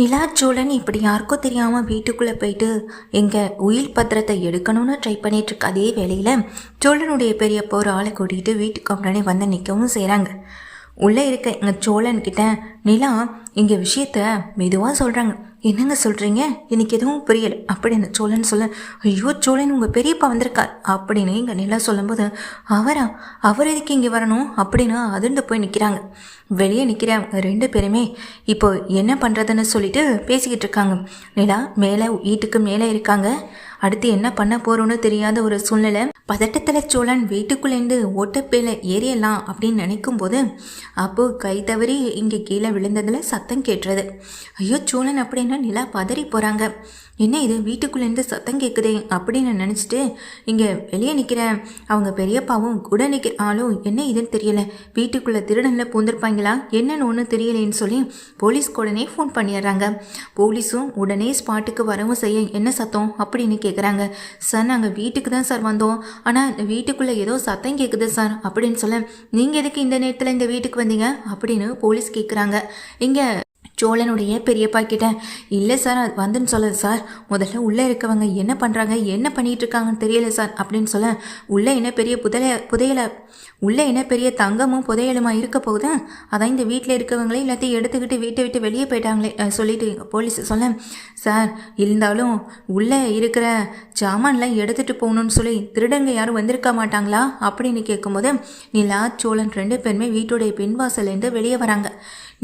நிலா சோழன் இப்படி யாருக்கோ தெரியாமல் வீட்டுக்குள்ளே போயிட்டு எங்கள் உயில் பத்திரத்தை எடுக்கணும்னு ட்ரை பண்ணிட்டு இருக்க அதே வேளையில் சோழனுடைய பெரிய ஒரு ஆளை கூட்டிகிட்டு வீட்டுக்கு முன்னாடி வந்து நிற்கவும் செய்கிறாங்க உள்ளே இருக்க எங்கள் சோழன் கிட்ட நிலா இங்கே விஷயத்த மெதுவாக சொல்கிறாங்க என்னங்க சொல்கிறீங்க எனக்கு எதுவும் புரியல. அப்படின்னு சோழன் சொல்ல ஐயோ சோழன் உங்கள் பெரியப்பா வந்திருக்கார். அப்படின்னு இங்கே நிலா சொல்லும்போது அவரா? அவர் எதுக்கு இங்கே வரணும்? அப்படின்னு அதிர்ந்து போய் நிற்கிறாங்க வெளியே நிற்கிறாங்க ரெண்டு பேருமே இப்போ என்ன பண்ணுறதுன்னு சொல்லிட்டு பேசிக்கிட்டு இருக்காங்க. நிலா மேலே வீட்டுக்கு மேலே இருக்காங்க. அடுத்து என்ன பண்ண போறோம்னு தெரியாத ஒரு சூழ்நிலை. பதட்டத்தில் சோழன் வீட்டுக்குள்ளேருந்து ஓட்டப்பேல ஏறியலாம் அப்படின்னு நினைக்கும் போது அப்போ கை தவறி இங்கே கீழே விழுந்ததில் சத்தம் கேட்டுறது. ஐயோ சோழன் அப்படின்னா நிலா பதறி போகிறாங்க என்ன இது? வீட்டுக்குள்ளேருந்து சத்தம் கேட்குதே அப்படின்னு நினச்சிட்டு இங்கே வெளியே நிற்கிறேன் அவங்க பெரியப்பாவும் கூட நிற்கிற ஆளும் என்ன இதுன்னு தெரியல. வீட்டுக்குள்ளே திருடனில் பூந்திருப்பாங்களா? என்னன்னு ஒன்று தெரியலேன்னு சொல்லி போலீஸ்க்கு உடனே ஃபோன் பண்ணிடுறாங்க. போலீஸும் உடனே ஸ்பாட்டுக்கு வரவும் செய்ய என்ன சத்தம் அப்படின்னு கேட்குறாங்க சார் நாங்கள் வீட்டுக்கு தான் சார் வந்தோம். ஆனால் இந்த வீட்டுக்குள்ளே ஏதோ சத்தம் கேட்குது சார் அப்படின்னு சொல்ல நீங்கள் எதுக்கு இந்த நேரத்தில் இந்த வீட்டுக்கு வந்தீங்க? அப்படின்னு போலீஸ் கேட்குறாங்க இங்கே சோழனுடைய பெரியப்பா கிட்ட இல்லை சார் அது வந்துன்னு சொல்லுது சார் முதல்ல உள்ளே இருக்கவங்க என்ன பண்ணுறாங்க என்ன பண்ணிட்டு இருக்காங்கன்னு தெரியல சார் அப்படின்னு சொல்ல உள்ளே என்ன பெரிய புதைய புதையலை உள்ளே என்ன பெரிய தங்கமும் புதையலுமா இருக்க போகுது? அதான் இந்த வீட்டில் இருக்கவங்களே எல்லாத்தையும் எடுத்துக்கிட்டு வீட்டை விட்டு வெளியே போயிட்டாங்களே அஹ் சொல்லிட்டு போலீஸ் சொல்ல சார் இருந்தாலும் உள்ளே இருக்கிற ஜாமான்லாம் எடுத்துகிட்டு போகணும்னு சொல்லி திருடங்க யாரும் வந்திருக்க மாட்டாங்களா? அப்படின்னு கேட்கும்போது நிலா சோழன் ரெண்டு பேருமே வீட்டுடைய பின்வாசலேருந்து வெளியே வராங்க.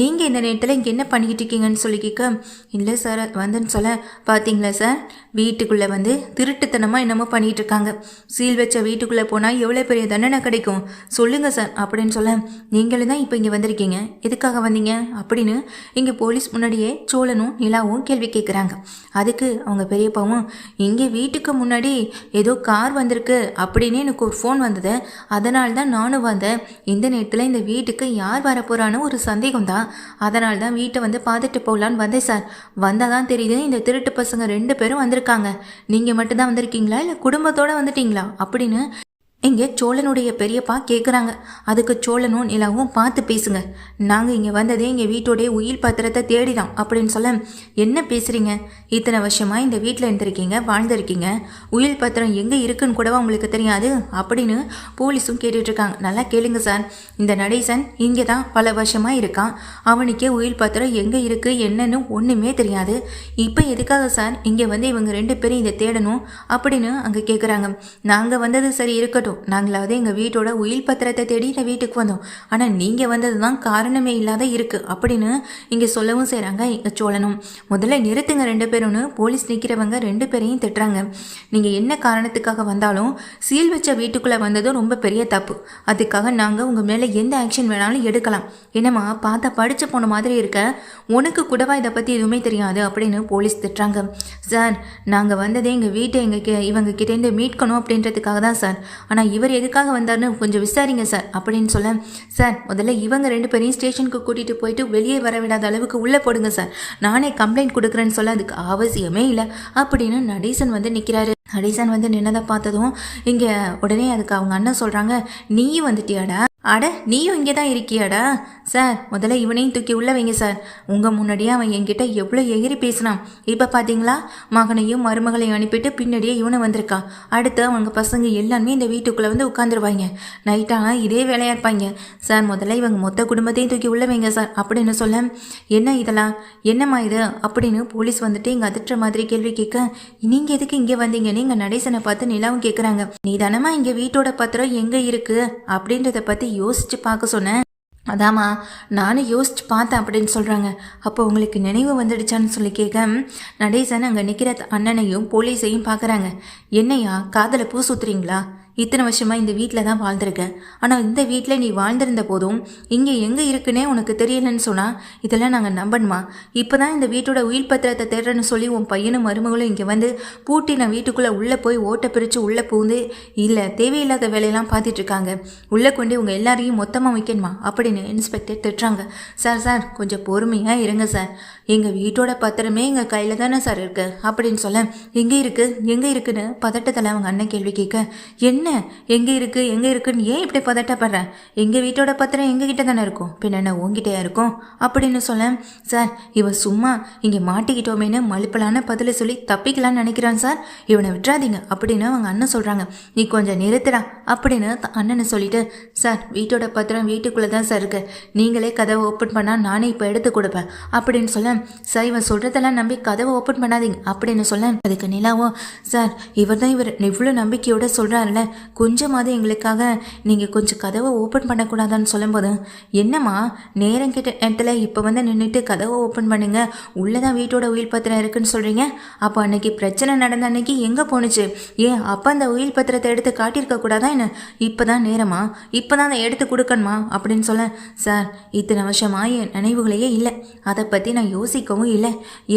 நீங்கள் இந்த நேரத்தில் இங்கே என்ன பண்ணிக்கிட்டு இருக்கீங்கன்னு சொல்லி கேட்க இல்லை சார் வந்துன்னு சொல்ல. பார்த்தீங்களா சார் வீட்டுக்குள்ளே வந்து திருட்டுத்தனமாக என்னமோ பண்ணிகிட்டு இருக்காங்க. சீல் வச்ச வீட்டுக்குள்ளே போனால் எவ்வளோ பெரிய தண்டனை கிடைக்கும். சொல்லுங்கள் சார் அப்படின்னு சொல்ல நீங்களும் தான் இப்போ இங்கே வந்திருக்கீங்க. எதுக்காக வந்தீங்க? அப்படின்னு இங்கே போலீஸ் முன்னாடியே சோழனும் நிலாவும் கேள்வி கேட்குறாங்க அதுக்கு அவங்க பெரியப்பாவும் இங்கே வீட்டுக்கு முன்னாடி ஏதோ கார் வந்திருக்கு அப்படின்னு எனக்கு ஒரு ஃபோன் வந்தது. அதனால தான் நானும் வந்தேன். இந்த நேரத்தில் இந்த வீட்டுக்கு யார் வர போகிறான்னு ஒரு சந்தேகம் தான் அதனால தான் வீட்டை வந்து பார்த்துட்டு போகலான்னு வந்தேன் சார். வந்தால் தான் தெரியுது இந்த திருட்டு பசங்க ரெண்டு பேரும் வந்திருக்காங்க. நீங்கள் மட்டும்தான் வந்திருக்கீங்களா? இல்லை குடும்பத்தோடு வந்துட்டீங்களா? அப்படின்னு இங்கே சோழனுடைய பெரியப்பா கேட்குறாங்க அதுக்கு சோழனும் நிலாவும் பார்த்து பேசுங்க. நாங்கள் இங்கே வந்ததே எங்கள் வீட்டோடைய உயிர் பத்திரத்தை தேடிதான் அப்படின்னு சொல்ல என்ன பேசுகிறீங்க இத்தனை வருஷமாக இந்த வீட்டில் இருந்திருக்கீங்க வாழ்ந்திருக்கீங்க. உயிர் பத்திரம் எங்கே இருக்குன்னு கூடவா உங்களுக்கு தெரியாது? அப்படின்னு போலீஸும் கேட்டுட்ருக்காங்க நல்லா கேளுங்க சார். இந்த நடேசன் இங்கே தான் பல வருஷமாக இருக்கான். அவனுக்கே உயிர் பத்திரம் எங்கே இருக்குது என்னன்னு ஒன்றுமே தெரியாது. இப்போ எதுக்காக சார்? இங்கே வந்து இவங்க ரெண்டு பேரும் இதை தேடணும் அப்படின்னு அங்கே கேட்குறாங்க நாங்கள் வந்தது சரி இருக்கட்டும். நாங்களாவது எங்கள் வீட்டோட உயில் பத்திரத்தை தேடி இந்த வீட்டுக்கு வந்தோம். ஆனால் நீங்கள் வந்தது தான் காரணமே இல்லாத இருக்குது அப்படின்னு இங்கே சொல்லவும் செய்கிறாங்க எங்கள் சோழனும். முதல்ல நிறுத்துங்க ரெண்டு பேரும்னு போலீஸ் நிற்கிறவங்க ரெண்டு பேரையும் திட்டுறாங்க. நீங்கள் என்ன காரணத்துக்காக வந்தாலும் சீல் வச்ச வீட்டுக்குள்ளே வந்ததும் ரொம்ப பெரிய தப்பு. அதுக்காக நாங்கள் உங்கள் மேலே எந்த ஆக்ஷன் வேணாலும் எடுக்கலாம். என்னம்மா பார்த்தா படித்து போன மாதிரி இருக்க? உனக்கு கூடவா இதை பற்றி எதுவுமே தெரியாது அப்படின்னு போலீஸ் திட்டுறாங்க. சார் நாங்கள் வந்ததே எங்கள் வீட்டை எங்கள் இவங்க கிட்டேருந்து மீட்கணும் அப்படின்றதுக்காக தான் சார். ஆனால் இவர் எதுக்காக வந்தார்னு கொஞ்சம் விசாரிங்க சார் அப்படின்னு சொல்ல சார் முதல்ல இவங்க ரெண்டு பேரையும் ஸ்டேஷனுக்கு கூட்டிகிட்டு போயிட்டு வெளியே வர விடாத அளவுக்கு உள்ளே போடுங்க சார் நானே கம்ப்ளைண்ட் கொடுக்குறேன்னு சொல்ல அதுக்கு அவசியமே இல்லை. அப்படின்னு நடேசன் வந்து நிற்கிறாரு நடேசன் வந்து நின்னதை பார்த்ததும் இங்கே உடனே அதுக்கு அவங்க அண்ணன் சொல்கிறாங்க நீயும் வந்துட்டியாடா? அட நீயும் இங்கே தான் இருக்கியாடா. சார் முதல்ல இவனையும் தூக்கி உள்ள வைங்க சார். உங்கள் முன்னாடியே அவன் என்கிட்ட எவ்வளோ எகிரி பேசினான். இப்போ பார்த்தீங்களா மகனையும் மருமகளையும் அனுப்பிட்டு பின்னாடியே இவனை வந்திருக்கா. அடுத்து அவங்க பசங்க எல்லாருமே இந்த வீட்டுக்குள்ளே வந்து உட்காந்துருவாங்க நைட்டாக இதே வேலையாக இருப்பாங்க. சார் முதல்ல இவங்க மொத்த குடும்பத்தையும் தூக்கி உள்ள வைங்க சார். அப்படின்னு சொல்ல என்ன இதெல்லாம்? என்னம்மா இது? அப்படின்னு போலீஸ் வந்துட்டு இங்கே அதிர்ற மாதிரி கேள்வி கேட்க நீங்கள் எதுக்கு இங்கே வந்தீங்க? நீங்கள் நடேசனை பார்த்து நிலாவும் கேட்குறாங்க நீ தானம்மா இங்கே வீட்டோட பத்திரம் எங்கே இருக்குது அப்படின்றத பற்றி யோசிச்சு பார்க்க சொன்னேன். அதாம்மா நானும் யோசிச்சு பார்த்தேன் அப்படின்னு சொல்கிறாங்க அப்போ உங்களுக்கு நினைவு வந்துடுச்சான்னு சொல்லி கேட்க நடேசன் அங்கே நிற்கிற அண்ணனையும் போலீஸையும் பார்க்குறாங்க. என்னையா காதலை பூ சுத்துறீங்களா? இத்தனை வருஷமாக இந்த வீட்டில் தான் வாழ்ந்திருக்கேன் ஆனால் இந்த வீட்டில் நீ வாழ்ந்திருந்த போதும் இங்கே எங்கே இருக்குன்னே உனக்கு தெரியலன்னு சொன்னால் இதெல்லாம் நாங்கள் நம்பணுமா? இப்போ தான் இந்த வீட்டோட உயிர் பத்திரத்தை தேடுறேன்னு சொல்லி உன் பையனும் மருமகளும் இங்கே வந்து பூட்டி நான் வீட்டுக்குள்ளே உள்ளே போய் ஓட்டை பிரித்து உள்ளே பூந்து இல்லை தேவையில்லாத வேலையெல்லாம் பார்த்துட்ருக்காங்க உள்ளே கொண்டு உங்கள் எல்லாரையும் மொத்தமாக வைக்கணுமா? அப்படின்னு இன்ஸ்பெக்டர் திட்டுறாங்க. சார் சார் கொஞ்சம் பொறுமையாக இருங்க சார். எங்கள் வீட்டோட பத்திரமே எங்கள் கையில் தானே சார் இருக்குது அப்படின்னு சொல்ல எங்கே இருக்குது எங்கே இருக்குன்னு பதட்டத்தில் அவங்க அண்ணன் கேள்வி கேட்க என்ன என்ன? எங்கே இருக்குது எங்கே இருக்குன்னு ஏன் இப்படி பதட்டப்படுற? எங்கள் வீட்டோட பத்திரம் எங்கள் கிட்ட தானே இருக்கும்? பின்ன என்ன உங்ககிட்டயா இருக்கும்? அப்படின்னு சொல்ல சார் இவன் சும்மா இங்கே மாட்டிக்கிட்டோமேனு மலிப்பலான பதிலை சொல்லி தப்பிக்கலான்னு நினைக்கிறான் சார். இவனை விட்டுறாதீங்க. அப்படின்னு அவங்க அண்ணன் சொல்கிறாங்க நீ கொஞ்சம் நிறுத்துடா அப்படின்னு அண்ணனை சொல்லிட்டு சார் வீட்டோட பத்திரம் வீட்டுக்குள்ளே தான் சார் இருக்கு. நீங்களே கதவை ஓப்பன் பண்ணால் நானே இப்போ எடுத்து கொடுப்பேன் அப்படின்னு சொல்ல சார் இவன் சொல்கிறதெல்லாம் நம்பி கதவை ஓப்பன் பண்ணாதீங்க அப்படின்னு சொல்ல அதுக்கு நிலாவோ சார் இவர் தான் இவர். இவ்வளோ நம்பிக்கையோட சொல்கிறாருல்ல கொஞ்சமாவது எங்களுக்காக நீங்கள் கொஞ்சம் கதவை ஓப்பன் பண்ணக்கூடாதான்னு சொல்லும்போது என்னம்மா நேரம் கிட்ட இடத்துல இப்போ வந்து நின்றுட்டு கதவை ஓப்பன் பண்ணுங்க. உள்ளே தான் வீட்டோட உயில் பத்திரம் இருக்குன்னு சொல்கிறீங்க அப்போ அன்னைக்கு பிரச்சனை நடந்த அன்னைக்கு எங்கே போணுச்சு? ஏன் அப்போ அந்த உயில் பத்திரத்தை எடுத்து காட்டியிருக்க கூடாதா என்ன? இப்போ தான் நேரமா? இப்போ தான் அதை எடுத்து கொடுக்கணுமா? அப்படின்னு சொல்ல சார் இத்தனை வருஷமாக என் நினைவுகளையே இல்லை. அதை பற்றி நான் யோசிக்கவும் இல்லை.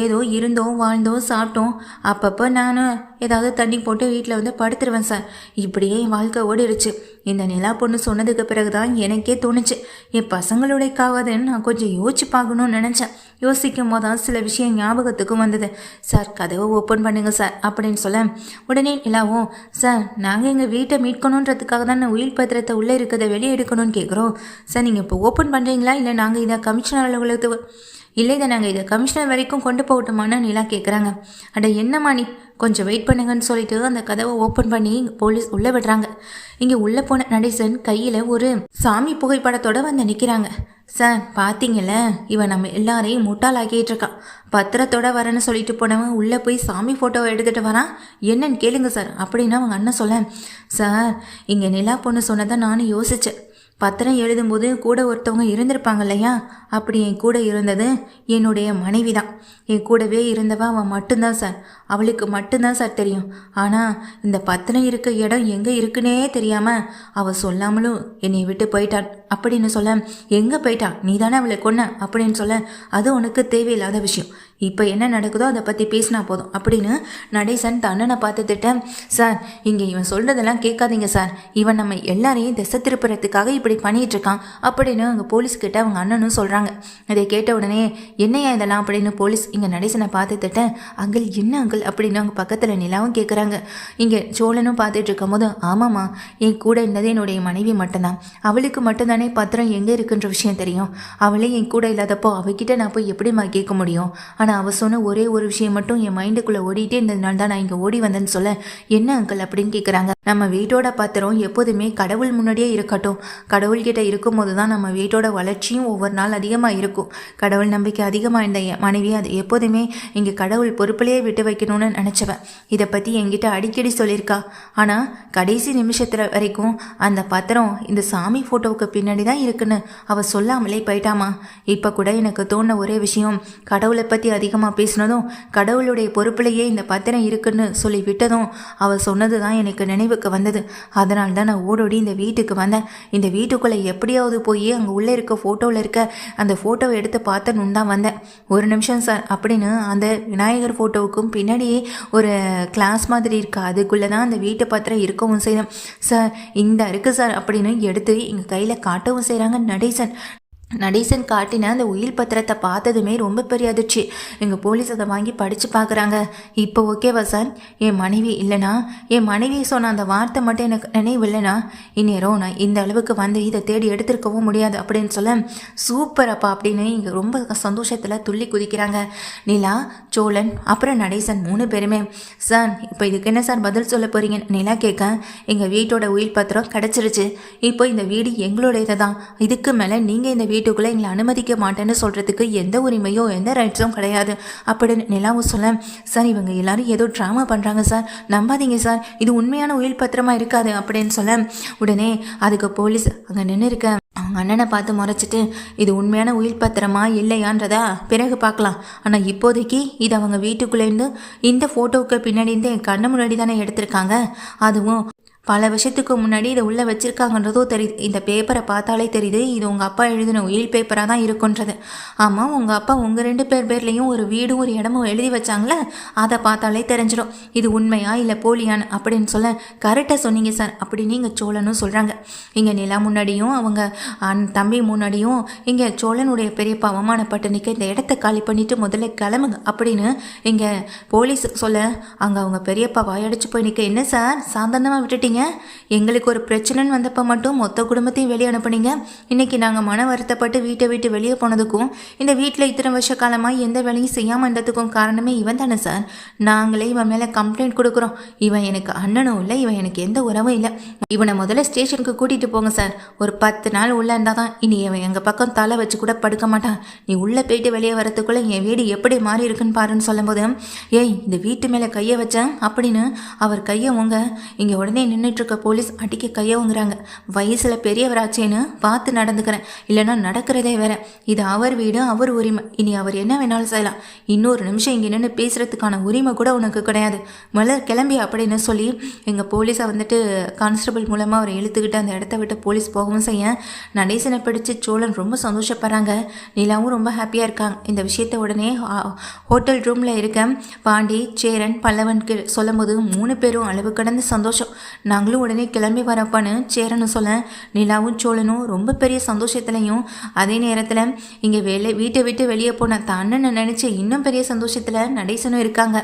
ஏதோ இருந்தோம் வாழ்ந்தோம் சாப்பிட்டோம். அப்பப்போ நான் ஏதாவது தண்ணி போட்டு வீட்டில் வந்து படுத்துருவேன் சார். இப்படியே என் வாழ்க்கை ஓடிடுச்சு இந்த நிலா பொண்ணு சொன்னதுக்கு பிறகு தான் எனக்கே தோணுச்சு. என் பசங்களுடையக்காவதுன்னு நான் கொஞ்சம் யோசிச்சு பார்க்கணும்னு நினச்சேன். யோசிக்கும் போது தான் சில விஷயம் ஞாபகத்துக்கும் வந்தது. சார் கதவை ஓப்பன் பண்ணுங்க சார் அப்படின்னு சொல்ல உடனே நிலாவும் சார் நாங்கள் எங்கள் வீட்டை மீட்கணுன்றதுக்காக தான் உயிர் பத்திரத்தை உள்ளே இருக்கிறத வெளியே எடுக்கணும்னு கேட்குறோம் சார் நீங்கள் இப்போ ஓப்பன் பண்ணுறீங்களா இல்லை நாங்கள் இதை கமிஷனர் அலுவலகத்துக்கு இல்லை இதை நாங்கள் இதை கமிஷனர் வரைக்கும் கொண்டு போகட்டுமான்னு நிலா கேட்குறாங்க அட என்னம்மா நீ கொஞ்சம் வெயிட் பண்ணுங்கன்னு சொல்லிட்டு அந்த கதவை ஓப்பன் பண்ணி போலீஸ் உள்ளே விடுறாங்க. இங்கே உள்ளே போன நடேசன் கையில் ஒரு சாமி புகைப்படத்தோட வந்து நிற்கிறாங்க சார் பார்த்தீங்கல்ல இவன் நம்ம எல்லாரையும் முட்டாளாக்கிட்டு இருக்கான் பத்திரத்தோட வரேன்னு சொல்லிட்டு போனவன் உள்ளே போய் சாமி ஃபோட்டோவை எடுத்துகிட்டு வரான். என்னன்னு கேளுங்க சார். அப்படின்னு அவங்க அண்ணன் சொல்ல சார் இங்கே நிலா பொண்ணு சொன்னதை நானும் யோசித்தேன் பத்திரம் எழுதும்போது கூட ஒருத்தவங்க இருந்திருப்பாங்க இல்லையா? அப்படி என் கூட இருந்தது என்னுடைய மனைவி தான் என் கூடவே இருந்தவ அவன் மட்டும்தான் சார் அவளுக்கு மட்டும்தான் சார் தெரியும். ஆனால் இந்த பத்திரம் இருக்க இடம் எங்கே இருக்குன்னே தெரியாமல் அவள் சொல்லாமலும் என்னை விட்டு போயிட்டான் அப்படின்னு சொல்ல எங்கே போயிட்டான் நீ தானே அவளை கொன்ன? அப்படின்னு சொல்ல அது உனக்கு தேவையில்லாத விஷயம். இப்போ என்ன நடக்குதோ அதை பற்றி பேசினா போதும். அப்படின்னு நடேசன் தன்னனை பார்த்து திட்டேன் சார் இங்கே இவன் சொல்கிறதெல்லாம் கேட்காதீங்க சார். இவன் நம்ம எல்லாரையும் திசை திருப்புறதுக்காக இப்படி பண்ணிகிட்டு இருக்கான் அப்படின்னு அங்கே போலீஸ்கிட்ட அவங்க அண்ணனும் சொல்கிறாங்க இதை கேட்ட உடனே என்னையா இதெல்லாம்? அப்படின்னு போலீஸ் இங்கே நடேசனை பார்த்து திட்டேன் அங்கிள் என்ன அங்கிள்? அப்படின்னு அவங்க பக்கத்தில் நிலாவும் கேட்குறாங்க இங்கே சோழனும் பார்த்துட்டு இருக்கும்போது ஆமாம்மா என் கூட இருந்தது என்னுடைய மனைவி மட்டும்தான். அவளுக்கு மட்டும்தானே பத்திரம் எங்கே இருக்குன்ற விஷயம் தெரியும். அவளே என் கூட இல்லாதப்போ அவகிட்ட நான் போய் எப்படிம்மா கேட்க முடியும்? ஆனால் அவள் சொன்ன ஒரே ஒரு விஷயம் மட்டும் என் மைண்டுக்குள்ளே ஓடிட்டே இருந்ததுனால தான் நான் இங்கே ஓடி வந்தேன்னு சொல்ல என்ன அங்கிள் அப்படின்னு கேட்குறாங்க நம்ம வீட்டோட பாத்திரம் எப்போதுமே கடவுள் முன்னாடியே இருக்கட்டும். கடவுள்கிட்ட இருக்கும்போது தான் நம்ம வீட்டோட வளர்ச்சியும் ஒவ்வொரு நாள் அதிகமாக இருக்கும். கடவுள் நம்பிக்கை அதிகமாக இருந்த என் மனைவி அது எப்போதுமே இங்கே கடவுள் பொறுப்பிலேயே விட்டு வைக்கணும்னு நினச்சவன் இதை பற்றி என்கிட்ட அடிக்கடி சொல்லியிருக்கா. ஆனால் கடைசி நிமிஷத்தில் வரைக்கும் அந்த பத்திரம் இந்த சாமி ஃபோட்டோவுக்கு பின்னாடி தான் இருக்குன்னு அவள் சொல்லாமலே போயிட்டாமா? இப்போ கூட எனக்கு தோணுன ஒரே விஷயம் கடவுளை பற்றி அதிகமாக பேசினதும் கடவுளுடைய பொறுப்புலேயே இந்த பத்திரம் இருக்குன்னு சொல்லி விட்டதும் அவள் சொன்னது தான் எனக்கு நினைவுக்கு வந்தது. அதனால தான் நான் ஓடோடி இந்த வீட்டுக்கு வந்தேன். இந்த வீட்டுக்குள்ளே எப்படியாவது போய் அங்கே உள்ளே இருக்க ஃபோட்டோவில் இருக்க அந்த ஃபோட்டோவை எடுத்து பார்த்தனுன்னு தான் வந்தேன். ஒரு நிமிஷம் சார் அப்படின்னு அந்த விநாயகர் ஃபோட்டோவுக்கும் பின்னாடியே ஒரு கிளாஸ் மாதிரி இருக்குது அதுக்குள்ளே தான் அந்த வீட்டு பத்திரம் இருக்கவும் செய்யும் சார் இந்த இருக்குது சார் அப்படின்னு எடுத்து எங்கள் கையில் காட்டவும் செய்கிறாங்க நடேசன் நடேசன் காட்டின அந்த உயில் பத்திரத்தை பார்த்ததுமே ரொம்ப பெரிய அதிர்ச்சி எங்கள் போலீஸ் அதை வாங்கி படித்து பார்க்குறாங்க இப்போ ஓகேவா சார் என் மனைவி இல்லைனா? என் மனைவி சொன்ன அந்த வார்த்தை மட்டும் எனக்கு நினைவு இல்லைனா இந்நேரம் நான் இந்த அளவுக்கு வந்து இதை தேடி எடுத்திருக்கவும் முடியாது அப்படின்னு சொல்ல சூப்பர் அப்பா அப்படின்னு இங்கே ரொம்ப சந்தோஷத்தில் துள்ளி குதிக்கிறாங்க. நிலா சோழன் அப்புறம் நடேசன் மூணு பேருமே. சார் இப்போ இதுக்கு என்ன சார் பதில் சொல்ல போகிறீங்க நிலா கேட்க எங்கள் வீட்டோட உயில் பத்திரம் கிடச்சிருச்சு. இப்போ இந்த வீடு எங்களுடையது தான் இதுக்கு மேலே நீங்கள் இந்த வீட்டுக்குள்ளே எங்களை அனுமதிக்க மாட்டேன்னு சொல்கிறதுக்கு எந்த உரிமையோ எந்த ரைட்ஸும் கிடையாது. அப்படின்னு நிலாவும் சொல்ல சார் இவங்க எல்லாரும் ஏதோ ட்ராமா பண்ணுறாங்க சார். நம்பாதீங்க சார். இது உண்மையான உயிர் பத்திரமா இருக்காது. அப்படின்னு சொல்ல உடனே அதுக்கு போலீஸ் அங்கே நின்று இருக்க அவங்க அண்ணனை பார்த்து முறைச்சிட்டு இது உண்மையான உயிர் பத்திரமா இல்லையான்றதா? பிறகு பார்க்கலாம். ஆனால் இப்போதைக்கு இது அவங்க வீட்டுக்குள்ளேருந்து இந்த ஃபோட்டோவுக்கு பின்னாடி இருந்து என் கண்ணு முன்னாடி தானே எடுத்திருக்காங்க. அதுவும் பல வருஷத்துக்கு முன்னாடி இதை உள்ளே வச்சுருக்காங்கன்றதோ தெரியுது இந்த பேப்பரை பார்த்தாலே தெரியுது. இது உங்கள் அப்பா எழுதின உயில் பேப்பராக தான் இருக்குன்றது. ஆமாம் உங்கள் அப்பா உங்கள் ரெண்டு பேர் பேர்லேயும் ஒரு வீடும் ஒரு இடமும் எழுதி வச்சாங்களே? அதை பார்த்தாலே தெரிஞ்சிடும். இது உண்மையா இல்லை போலியான்னு அப்படின்னு சொல்ல கரெக்டாக சொன்னீங்க சார் அப்படின்னு இங்கே சோழனும் சொல்கிறாங்க இங்கே நிலா முன்னாடியும் அவங்க அண்ணன் தம்பி முன்னாடியும் இங்கே சோழனுடைய பெரியப்பா அவமானப்பட்டு நிற்க இந்த இடத்த காலி பண்ணிவிட்டு முதல்ல கிளம்புங்க. அப்படின்னு இங்கே போலீஸ் சொல்ல அங்கே அவங்க பெரியப்பா வாயடிச்சு போய் நிற்க என்ன சார் சாதாரணமாக விட்டுட்டீங்க. பண்ணிட்டீங்க எங்களுக்கு ஒரு பிரச்சனைன்னு வந்தப்போ மட்டும் மொத்த குடும்பத்தையும் வெளியே அனுப்புனீங்க. இன்னைக்கு நாங்கள் மன வருத்தப்பட்டு வீட்டை விட்டு வெளியே போனதுக்கும் இந்த வீட்டில் இத்தனை வருஷ காலமாக எந்த வேலையும் செய்யாமல் இருந்ததுக்கும் காரணமே இவன் தானே சார் நாங்களே இவன் மேலே கம்ப்ளைண்ட் கொடுக்குறோம். இவன் எனக்கு அண்ணனும் இல்லை இவன் எனக்கு எந்த உறவும் இல்லை. இவனை முதல்ல ஸ்டேஷனுக்கு கூட்டிகிட்டு போங்க சார் ஒரு பத்து நாள் உள்ளே இருந்தால் தான் இனி இவன் எங்கள் பக்கம் தலை வச்சு கூட படுக்க மாட்டான். நீ உள்ளே போயிட்டு வெளியே வரத்துக்குள்ளே என் வீடு எப்படி மாறி இருக்குன்னு பாருன்னு சொல்லும்போது ஏய் இந்த வீட்டு மேலே கையை வச்சேன் அப்படின்னு அவர் கையை உங்க இங்கே உடனே நின்று இருக்க போலீஸ் அடிக்க கையவுங்கிறாங்க. வயசில் பெரியவராச்சேன்னு பார்த்து நடந்துக்கிறேன். இல்லைன்னா நடக்கிறதே வேற. இது அவர் வீடு அவர் உரிமை. இனி அவர் என்ன வேணாலும் செய்யலாம். இன்னொரு நிமிஷம் இங்கே நின்று பேசுகிறதுக்கான உரிமை கூட உனக்கு கிடையாது. மலர் கிளம்பி அப்படின்னு சொல்லி எங்கள் போலீஸை வந்துட்டு கான்ஸ்டபிள் மூலமாக அவரை இழுத்துக்கிட்டு அந்த இடத்த விட்டு போலீஸ் போகவும் செய்ய நடேசனை பிடிச்சி சோழன் ரொம்ப சந்தோஷப்படுறாங்க. நிலாவும் ரொம்ப ஹாப்பியாக இருக்காங்க. இந்த விஷயத்த உடனே ஹோட்டல் ரூமில் இருக்க பாண்டி சேரன் பல்லவன் சொல்லும்போது மூணு பேரும் அளவு கடந்து சந்தோஷம். நாங்களும் உடனே கிளம்பி வரப்பான்னு சேரனு சொல்ல நிலாவும் சோழனும் ரொம்ப பெரிய சந்தோஷத்துலையும் அதே நேரத்தில் இங்கே வெளியே வீட்டை விட்டு வெளியே போன தன்னனை நினச்சி இன்னும் பெரிய சந்தோஷத்தில் நடேசனும் இருக்காங்க.